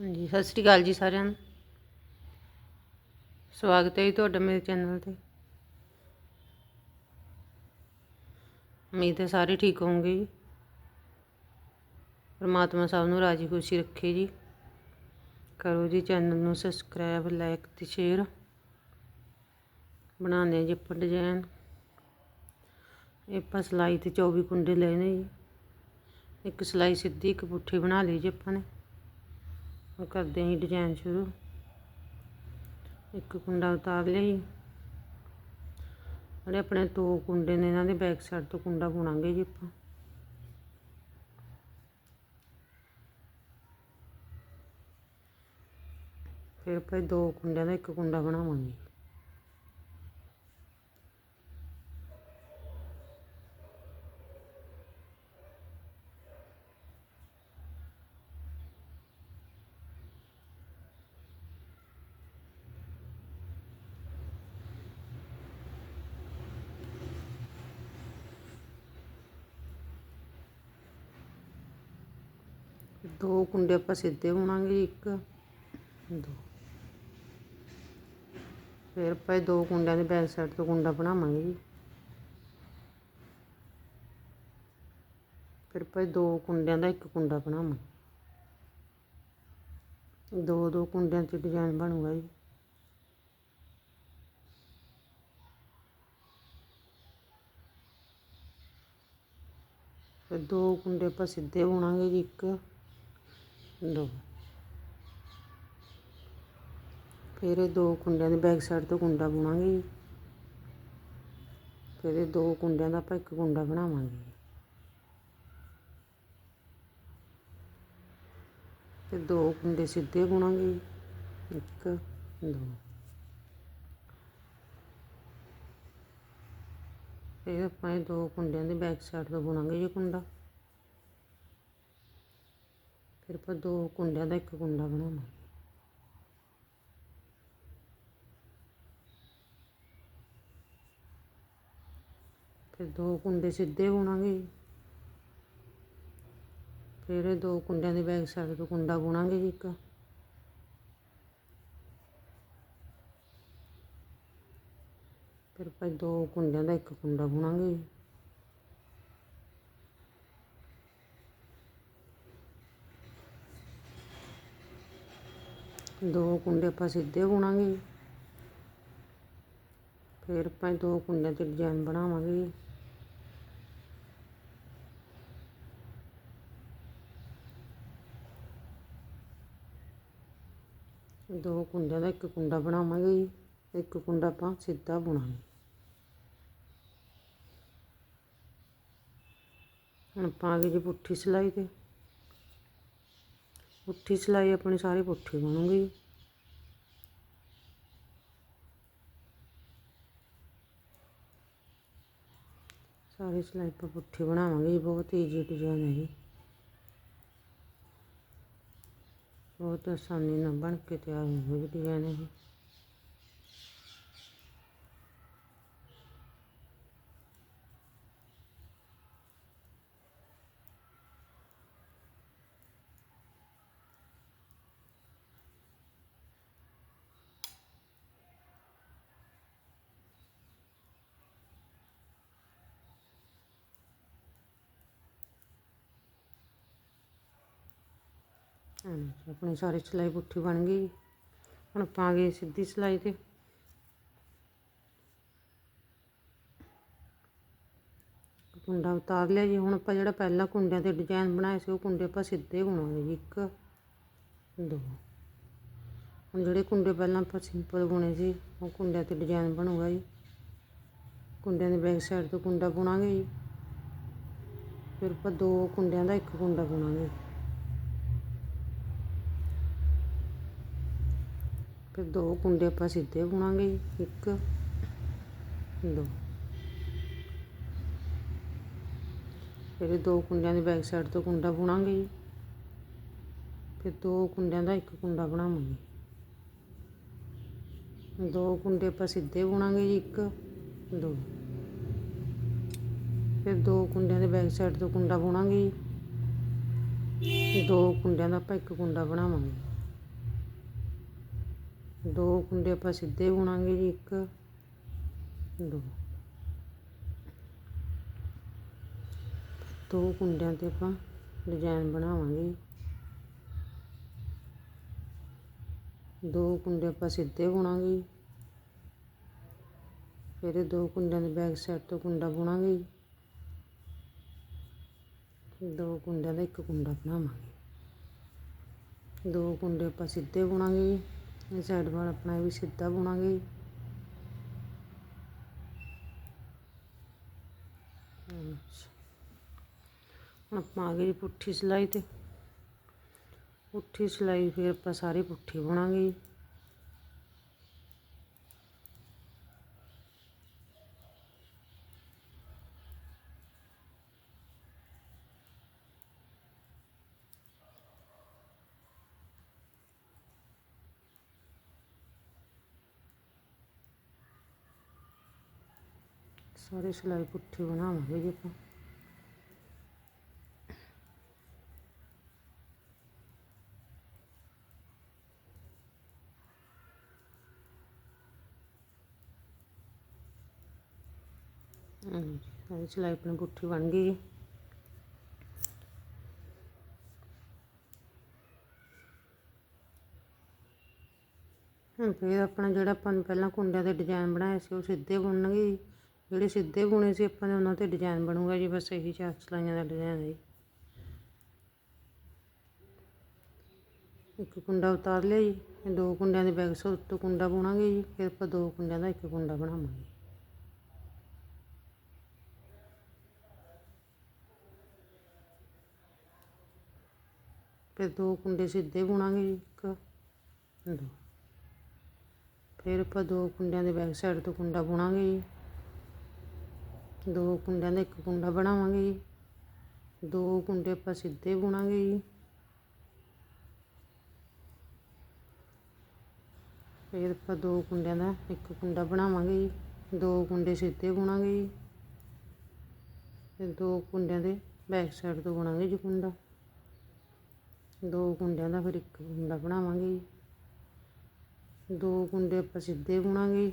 ਹਾਂਜੀ, ਸਤਿ ਸ਼੍ਰੀ ਅਕਾਲ ਜੀ ਸਾਰਿਆਂ ਨੂੰ। ਸਵਾਗਤ ਹੈ ਜੀ ਤੁਹਾਡਾ ਮੇਰੇ ਚੈਨਲ ਤੇ। ਉਮੀਦ ਹੈ ਸਾਰੇ ਠੀਕ ਹੋਵੋਗੇ ਜੀ। ਪਰਮਾਤਮਾ ਸਭ ਨੂੰ ਰਾਜੀ ਖੁਸ਼ੀ ਰੱਖੇ ਜੀ। ਕਰੋ ਜੀ ਚੈਨਲ ਨੂੰ ਸਬਸਕ੍ਰਾਈਬ, ਲਾਈਕ ਤੇ ਸ਼ੇਅਰ। ਬਣਾਉਂਦੇ ਹਾਂ ਜੀ ਆਪਾਂ ਡਿਜ਼ਾਈਨ। ਇਹ ਆਪਾਂ ਸਿਲਾਈ ਤੇ 24 ਕੁੰਡੇ ਲਏ ਨੇ ਜੀ। ਇੱਕ ਸਿਲਾਈ ਸਿੱਧੀ, ਇੱਕ ਪੁੱਠੀ ਬਣਾ ਲਈ ਜੀ ਆਪਾਂ ਨੇ। ਹੁਣ ਕਰਦੇ ਹਾਂ ਡਿਜ਼ਾਈਨ ਸ਼ੁਰੂ। ਇੱਕ ਕੁੰਡਾ ਉਤਾਰ ਲਿਆ ਜੀ ਜਿਹੜੇ ਆਪਣੇ ਦੋ ਕੁੰਡੇ ਨੇ ਇਹਨਾਂ ਦੇ ਬੈਕ ਸਾਈਡ ਤੋਂ ਕੁੰਡਾ ਬੁਣਾਂਗੇ ਜੀ ਆਪਾਂ। ਫਿਰ ਆਪਾਂ ਦੋ ਕੁੰਡਿਆਂ ਦਾ ਇੱਕ ਕੁੰਡਾ ਬਣਾਵਾਂਗੇ। ਦੋ ਕੁੰਡੇ ਆਪਾਂ ਸਿੱਧੇ ਬੁਣਾਂਗੇ ਇੱਕ, ਦੋ। ਫਿਰ ਆਪਾਂ ਇਹ ਦੋ ਕੁੰਡਿਆਂ ਦੇ ਬੈਕ ਸਾਈਡ ਤੋਂ ਕੁੰਡਾ ਬਣਾਵਾਂਗੇ ਜੀ। ਫਿਰ ਆਪਾਂ ਦੋ ਕੁੰਡਿਆਂ ਦਾ ਇੱਕ ਕੁੰਡਾ ਬਣਾਵਾਂਗੇ। ਦੋ ਦੋ ਕੁੰਡਿਆਂ 'ਚ ਡਿਜ਼ਾਈਨ ਬਣੂਗਾ ਜੀ। ਫਿਰ ਦੋ ਕੁੰਡੇ ਆਪਾਂ ਸਿੱਧੇ ਬੁਣਾਂਗੇ ਜੀ, ਇੱਕ। ਦੋ ਫਿਰ ਇਹ ਦੋ ਕੁੰਡਿਆਂ ਦੇ ਬੈਕ ਸਾਈਡ ਤੋਂ ਕੁੰਡਾ ਬੁਣਾਂਗੇ ਜੀ। ਫਿਰ ਇਹ ਦੋ ਕੁੰਡਿਆਂ ਦਾ ਆਪਾਂ ਇੱਕ ਕੁੰਡਾ ਬਣਾਵਾਂਗੇ। ਤੇ ਦੋ ਕੁੰਡੇ ਸਿੱਧੇ ਬੁਣਾਂਗੇ ਇੱਕ, ਦੋ। ਫਿਰ ਆਪਾਂ ਇਹ ਦੋ ਕੁੰਡਿਆਂ ਦੇ ਬੈਕ ਸਾਈਡ ਤੋਂ ਬੁਣਾਂਗੇ ਜੀ ਕੁੰਡਾ ਫਿਰ ਆਪਾਂ ਦੋ ਕੁੰਡਿਆਂ ਦਾ ਇੱਕ ਕੁੰਡਾ ਬਣਾਵਾਂਗੇ। ਫਿਰ ਦੋ ਕੁੰਡੇ ਸਿੱਧੇ ਬੁਣਾਂਗੇ ਫਿਰ ਇਹ ਦੋ ਕੁੰਡਿਆਂ ਦੇ ਬੈਕ ਸਾਈਡ ਤੋਂ ਕੁੰਡਾ ਬੁਣਾਂਗੇ ਜੀ ਇੱਕ। ਫਿਰ ਆਪਾਂ ਦੋ ਕੁੰਡਿਆਂ ਦਾ ਇੱਕ ਕੁੰਡਾ ਬੁਣਾਂਗੇ। ਦੋ ਕੁੰਡੇ ਆਪਾਂ ਸਿੱਧੇ ਬੁਣਾਂਗੇ। ਫਿਰ ਆਪਾਂ ਦੋ ਕੁੰਡਿਆਂ ਤੇ ਡਿਜ਼ਾਈਨ ਬਣਾਵਾਂਗੇ। ਜੀ ਦੋ ਕੁੰਡਿਆਂ ਦਾ ਇੱਕ ਕੁੰਡਾ ਬਣਾਵਾਂਗੇ। ਜੀ ਇੱਕ ਕੁੰਡਾ ਆਪਾਂ ਸਿੱਧਾ ਬੁਣਾਂਗੇ। ਹੁਣ ਆਪਾਂ ਆ ਗਏ ਜੀ ਪੁੱਠੀ ਸਿਲਾਈ ਤੇ। ਪੁੱਠੀ ਸਿਲਾਈ ਆਪਣੀ ਸਾਰੀ ਪੁੱਠੀ ਬਣੂਗੀ। ਸਾਰੀ ਸਿਲਾਈ ਆਪਾਂ ਪੁੱਠੀ ਬਣਾਵਾਂਗੇ ਜੀ, ਬਹੁਤ ਈਜੀ ਡਿਜ਼ਾਈਨ ਹੈ ਜੀ ਬਹੁਤ ਆਸਾਨੀ ਨਾਲ ਬਣ ਕੇ ਤਿਆਰ ਹੋ ਗਈ ਡਿਜ਼ਾਈਨ ਇਹ। ਆਪਣੀ ਸਾਰੀ ਸਿਲਾਈ ਪੁੱਠੀ ਬਣ ਗਈ। ਹੁਣ ਆਪਾਂ ਆ ਗਏ ਸਿੱਧੀ ਸਿਲਾਈ ਤੇ। ਕੁੰਡਾ ਉਤਾਰ ਲਿਆ ਜੀ। ਹੁਣ ਆਪਾਂ ਜਿਹੜਾ ਪਹਿਲਾਂ ਕੁੰਡਿਆਂ ਤੇ ਡਿਜ਼ਾਈਨ ਬਣਾਏ ਸੀ, ਉਹ ਕੁੰਡੇ ਆਪਾਂ ਸਿੱਧੇ ਬੁਣਾਂਗੇ ਜੀ। ਇੱਕ, ਦੋ। ਹੁਣ ਜਿਹੜੇ ਕੁੰਡੇ ਪਹਿਲਾਂ ਆਪਾਂ ਸਿੰਪਲ ਬੁਣੇ ਸੀ, ਉਹ ਕੁੰਡਿਆਂ ਤੇ ਡਿਜ਼ਾਈਨ ਬਣੂਗਾ ਜੀ। ਕੁੰਡਿਆਂ ਦੇ ਬੈਕ ਸਾਈਡ ਤੋਂ ਕੁੰਡਾ ਬੁਣਾਂਗੇ ਜੀ। ਫਿਰ ਆਪਾਂ ਦੋ ਕੁੰਡਿਆਂ ਦਾ ਇੱਕ ਕੁੰਡਾ ਬੁਣਾਂਗੇ। ਫਿਰ ਦੋ ਕੁੰਡੇ ਆਪਾਂ ਸਿੱਧੇ ਬੁਣਾਂਗੇ, ਇੱਕ, ਦੋ। ਫਿਰ ਦੋ ਕੁੰਡਿਆਂ ਦੀ ਬੈਕ ਸਾਈਡ ਤੋਂ ਕੁੰਡਾ ਬੁਣਾਂਗੇ ਜੀ। ਫਿਰ ਦੋ ਕੁੰਡਿਆਂ ਦਾ ਇੱਕ ਕੁੰਡਾ ਬਣਾਵਾਂਗੇ। ਦੋ ਕੁੰਡੇ ਆਪਾਂ ਸਿੱਧੇ ਬੁਣਾਂਗੇ ਜੀ, ਇੱਕ, ਦੋ। ਫਿਰ ਦੋ ਕੁੰਡਿਆਂ ਦੇ ਬੈਕ ਸਾਈਡ ਤੋਂ ਕੁੰਡਾ ਬੁਣਾਂਗੇ ਜੀ। ਦੋ ਕੁੰਡਿਆਂ ਦਾ ਆਪਾਂ ਇੱਕ ਕੁੰਡਾ ਬਣਾਵਾਂਗੇ। ਦੋ ਕੁੰਡੇ ਆਪਾਂ ਸਿੱਧੇ ਬੁਣਾਂਗੇ ਜੀ, ਇੱਕ, ਦੋ ਦੋ ਕੁੰਡਿਆਂ ਤੇ ਆਪਾਂ ਡਿਜ਼ਾਈਨ ਬਣਾਵਾਂਗੇ ਦੋ ਕੁੰਡੇ ਆਪਾਂ ਸਿੱਧੇ ਬੁਣਾਂਗੇ ਜੀ। ਫਿਰ ਇਹ ਦੋ ਕੁੰਡਿਆਂ ਦੇ ਬੈਕ ਸਾਈਡ ਤੋਂ ਕੁੰਡਾ ਬੁਣਾਂਗੇ ਜੀ। ਦੋ ਕੁੰਡਿਆਂ ਦਾ ਇੱਕ ਕੁੰਡਾ ਬਣਾਵਾਂਗੇ ਦੋ ਕੁੰਡੇ ਆਪਾਂ ਸਿੱਧੇ ਬੁਣਾਂਗੇ ਜੀ। ਇਹ ਸਾਈਡ ਵਾਲ ਆਪਣਾ ਇਹ ਵੀ ਸਿੱਧਾ ਬੁਣਾਂਗੇ। ਜੀ। ਹੁਣ ਆਪਾਂ ਆ ਗਏ ਜੀ ਪੁੱਠੀ ਸਿਲਾਈ ਤੇ। ਪੁੱਠੀ ਸਿਲਾਈ ਫਿਰ ਆਪਾਂ ਸਾਰੀ ਪੁੱਠੀ ਬੁਣਾਂਗੇ ਸਾਰੀ ਸਿਲਾਈ ਪੁੱਠੀ ਬਣਾਵਾਂਗੇ ਜੀ ਆਪਾਂ। ਸਾਰੀ ਸਿਲਾਈ ਆਪਣੀ ਪੁੱਠੀ ਬਣ ਗਈ ਜੀ। ਹੁਣ ਫਿਰ ਆਪਣਾ ਜਿਹੜਾ ਆਪਾਂ ਨੇ ਪਹਿਲਾਂ ਕੁੰਡਿਆਂ ਦੇ ਡਿਜ਼ਾਈਨ ਬਣਾਏ ਸੀ, ਉਹ ਸਿੱਧੇ ਬੁਣਨਗੇ ਜਿਹੜੇ ਸਿੱਧੇ ਬੁਣੇ ਸੀ, ਆਪਾਂ ਨੇ ਉਹਨਾਂ ਤੇ ਡਿਜ਼ਾਈਨ ਬਣੂਗਾ ਜੀ, ਬਸ ਇਹੀ ਚਾਰ ਸਲਾਈਆਂ ਦਾ ਡਿਜ਼ਾਈਨ ਹੈ ਜੀ। ਇੱਕ ਕੁੰਡਾ ਉਤਾਰ ਲਿਆ ਜੀ ਦੋ ਕੁੰਡਿਆਂ ਦੇ ਬੈਕ ਸਾਈਡ ਤੋਂ ਕੁੰਡਾ ਬੁਣਾਂਗੇ ਜੀ, ਫਿਰ ਆਪਾਂ ਦੋ ਕੁੰਡਿਆਂ ਦਾ ਇੱਕ ਕੁੰਡਾ ਬਣਾਵਾਂਗੇ। ਫਿਰ ਦੋ ਕੁੰਡੇ ਸਿੱਧੇ ਬੁਣਾਂਗੇ ਜੀ, ਇੱਕ, ਦੋ। ਫਿਰ ਆਪਾਂ ਦੋ ਕੁੰਡਿਆਂ ਦੇ ਬੈਕ ਸਾਈਡ ਤੋਂ ਕੁੰਡਾ ਬੁਣਾਂਗੇ ਜੀ। ਦੋ ਕੁੰਡਿਆਂ ਦਾ ਇੱਕ ਕੁੰਡਾ ਬਣਾਵਾਂਗੇ ਜੀ। ਦੋ ਕੁੰਡੇ ਆਪਾਂ ਸਿੱਧੇ ਬੁਣਾਂਗੇ ਜੀ। ਫਿਰ ਆਪਾਂ ਦੋ ਕੁੰਡਿਆਂ ਦਾ ਇੱਕ ਕੁੰਡਾ ਬਣਾਵਾਂਗੇ ਜੀ। ਦੋ ਕੁੰਡੇ ਸਿੱਧੇ ਬੁਣਾਂਗੇ ਜੀ। ਤੇ ਦੋ ਕੁੰਡਿਆਂ ਦੇ ਬੈਕ ਸਾਈਡ ਤੋਂ ਬੁਣਾਂਗੇ ਜੀ ਕੁੰਡਾ। ਦੋ ਕੁੰਡਿਆਂ ਦਾ ਫਿਰ ਇੱਕ ਕੁੰਡਾ ਬਣਾਵਾਂਗੇ ਜੀ। ਦੋ ਕੁੰਡੇ ਆਪਾਂ ਸਿੱਧੇ ਬੁਣਾਂਗੇ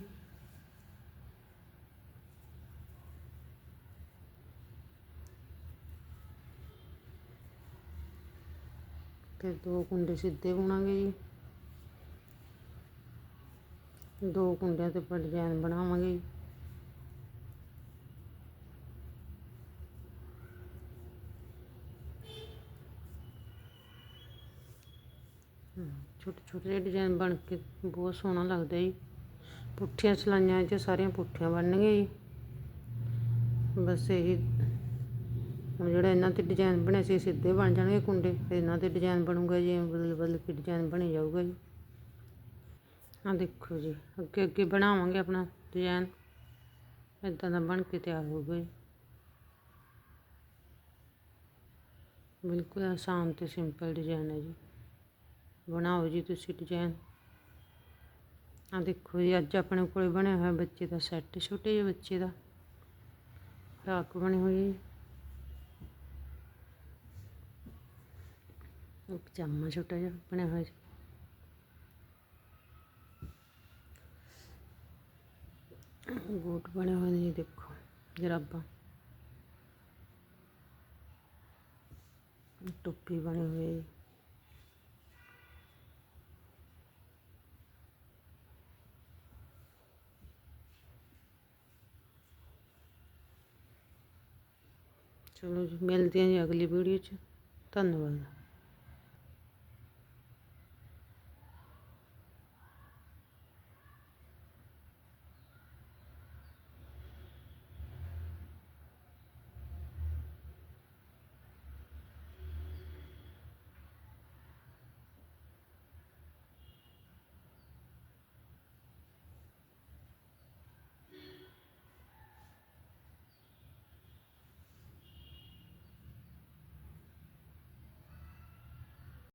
ਫਿਰ ਦੋ ਕੁੰਡੇ ਸਿੱਧੇ ਬੁਣਾਂਗੇ ਜੀ। ਦੋ ਕੁੰਡਿਆਂ ਤੇ ਆਪਾਂ ਡਿਜ਼ਾਈਨ ਬਣਾਵਾਂਗੇ ਜੀ। ਛੋਟੇ ਛੋਟੇ ਜਿਹੇ ਡਿਜ਼ਾਈਨ ਬਣ ਕੇ ਬਹੁਤ ਸੋਹਣਾ ਲੱਗਦਾ ਜੀ। ਪੁੱਠੀਆਂ ਸਲਾਈਆਂ 'ਚ ਸਾਰੀਆਂ ਪੁੱਠੀਆਂ ਬਣਨਗੀਆਂ ਜੀ। ਬਸ ਇਹੀ ਹੁਣ ਜਿਹੜਾ ਇਹਨਾਂ ਤੇ ਡਿਜ਼ਾਈਨ ਬਣਿਆ ਸੀ ਸਿੱਧੇ ਬਣ ਜਾਣਗੇ ਕੁੰਡੇ। ਫਿਰ ਇਹਨਾਂ ਤੇ ਡਿਜ਼ਾਈਨ ਬਣੂਗਾ ਜੀ ਬਦਲ ਬਦਲ ਕੇ ਡਿਜ਼ਾਈਨ ਬਣੀ ਜਾਊਗਾ ਜੀ। ਆ ਦੇਖੋ ਜੀ, ਅੱਗੇ ਅੱਗੇ ਬਣਾਵਾਂਗੇ ਆਪਣਾ ਡਿਜ਼ਾਈਨ ਇਦਾਂ ਦਾ ਬਣ ਕੇ ਤਿਆਰ ਹੋਊਗਾ ਜੀ ਬਿਲਕੁਲ ਆਸਾਨ ਤੇ ਸਿੰਪਲ ਡਿਜ਼ਾਈਨ ਹੈ ਜੀ। ਬਣਾਓ ਜੀ ਤੁਸੀਂ ਡਿਜ਼ਾਈਨ ਆ ਦੇਖੋ ਜੀ, ਅੱਜ ਆਪਣੇ ਕੋਲ ਬਣਿਆ ਹੋਇਆ ਬੱਚੇ ਦਾ ਸੈੱਟ ਛੋਟੇ ਜਿਹੇ ਬੱਚੇ ਦਾ। ਫਰਾਕ ਬਣੀ ਹੋਈ ਹੈ ਇੱਕ ਪਜਾਮਾ ਛੋਟਾ ਜਿਹਾ ਬਣਿਆ ਹੋਇਆ ਜੀ ਬੂਟ ਬਣੇ ਹੋਏ ਨੇ ਜੀ ਦੇਖੋ, ਜਰਾਬਾਂ। ਟੋਪੀ ਬਣੇ ਹੋਏ ਜੀ ਚਲੋ ਜੀ, ਮਿਲਦੇ ਹਾਂ ਜੀ ਅਗਲੀ ਵੀਡੀਓ 'ਚ। ਧੰਨਵਾਦ।